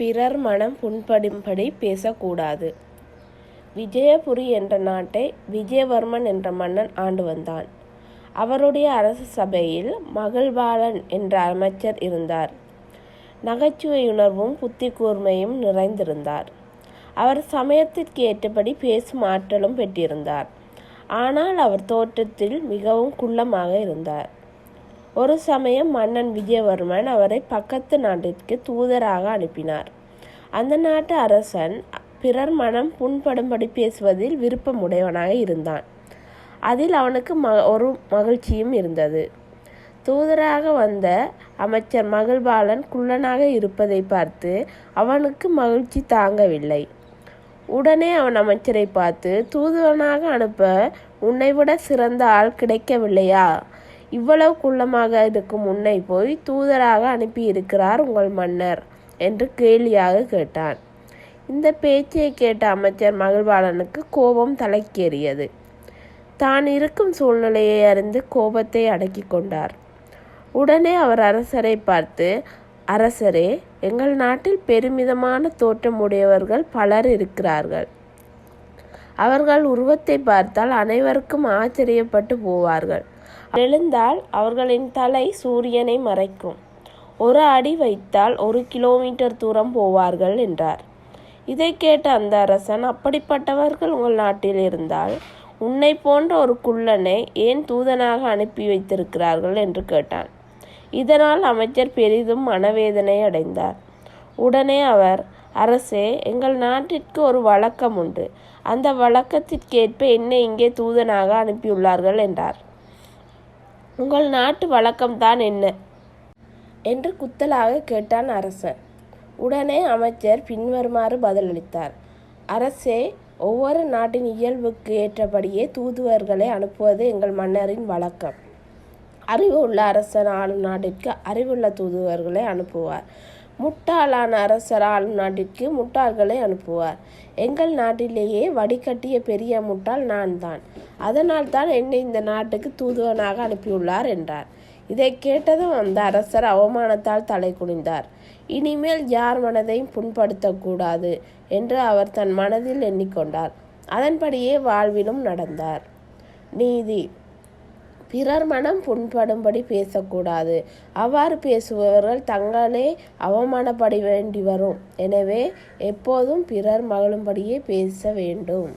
பிறர் மனம் புண்படும்படி பேசக்கூடாது. விஜயபுரி என்ற நாட்டை விஜயவர்மன் என்ற மன்னன் ஆண்டு வந்தான். அவருடைய அரச சபையில் மகிழ்பாலன் என்ற அமைச்சர் இருந்தார். நகைச்சுவையுணர்வும் புத்தி கூர்மையும் நிறைந்திருந்தார். அவர் சமயத்திற்கு ஏற்றபடி பேசும் ஆற்றலும் பெற்றிருந்தார். ஆனால் அவர் தோற்றத்தில் மிகவும் குள்ளமாக இருந்தார். ஒரு சமயம் மன்னன் விஜயவர்மன் அவரை பக்கத்து நாட்டிற்கு தூதராக அனுப்பினார். அந்த நாட்டு அரசன் பிறர் மனம் புண்படும்படி பேசுவதில் விருப்பமுடையவனாக இருந்தான். அதில் அவனுக்கு ம ஒரு மகிழ்ச்சியும் இருந்தது. தூதராக வந்த அமைச்சர் மகிழ்பாலன் குள்ளனாக இருப்பதை பார்த்து அவனுக்கு மகிழ்ச்சி தாங்கவில்லை. உடனே அவன் அமைச்சரை பார்த்து தூதுவனாக அனுப்ப உன்னை விட சிறந்த ஆள் கிடைக்கவில்லையா? இவ்வளவு குள்ளமாக இருக்கும் உன்னை போய் தூதராக அனுப்பியிருக்கிறார் உங்கள் மன்னர் என்று கேலியாக கேட்டான். இந்த பேச்சை கேட்ட அமைச்சர் மகிழ்வாளனுக்கு கோபம் தலைக்கேறியது. தான் இருக்கும் சூழ்நிலையை அறிந்து கோபத்தை அடக்கி கொண்டார். உடனே அவர் அரசரை பார்த்து அரசரே எங்கள் நாட்டில் பெருமிதமான தோற்றமுடையவர்கள் பலர் இருக்கிறார்கள். அவர்கள் உருவத்தை பார்த்தால் அனைவருக்கும் ஆச்சரியப்பட்டு போவார்கள். எழுந்தால் அவர்களின் தலை சூரியனை மறைக்கும். ஒரு அடி வைத்தால் ஒரு கிலோமீட்டர் தூரம் போவார்கள் என்றார். இதை கேட்ட அந்த அரசன் அப்படிப்பட்டவர்கள் உங்கள் நாட்டில் இருந்தால் உன்னை போன்ற ஒரு குள்ளனை ஏன் தூதனாக அனுப்பி வைத்திருக்கிறார்கள்? என்று கேட்டான். இதனால் அமைச்சர் பெரிதும் மனவேதனை அடைந்தார். உடனே அவர் அரசே எங்கள் நாட்டிற்கு ஒரு வழக்கம் உண்டு. அந்த வழக்கத்திற்கேற்ப என்னை இங்கே தூதனாக அனுப்பியுள்ளார்கள் என்றார். உங்கள் நாட்டு வழக்கம்தான் என்ன? என்று குத்தலாக கேட்டான் அரசன். உடனே அமைச்சர் பின்வருமாறு பதிலளித்தார். அரசே ஒவ்வொரு நாட்டின் இயல்புக்கு ஏற்றபடியே தூதுவர்களை அனுப்புவது எங்கள் மன்னரின் வழக்கம். அறிவு உள்ள அரசன் ஆளும் நாட்டிற்கு அறிவுள்ள தூதுவர்களை அனுப்புவார். முட்டாளான அரசர் ஆளும் நாட்டிற்கு முட்டாள்களை அனுப்புவார். எங்கள் நாட்டிலேயே வடிகட்டிய பெரிய முட்டாள் நான் தான் அதனால் தான் என்னை இந்த நாட்டுக்கு தூதுவனாக அனுப்பியுள்ளார் என்றார். இதை கேட்டதும் அந்த அரசர் அவமானத்தால் தலை குனிந்தார். இனிமேல் யார் மனதையும் புண்படுத்தக்கூடாது என்று அவர் தன் மனதில் எண்ணிக்கொண்டார். அதன்படியே வாழ்விலும் நடந்தார். நீதி. பிறர் மனம் புண்படும்படி பேசக்கூடாது. அவ்வாறு பேசுபவர்கள் தங்களே அவமானப்பட வேண்டி வரும். எனவே எப்போதும் பிறர் மகளும்படியே பேச வேண்டும்.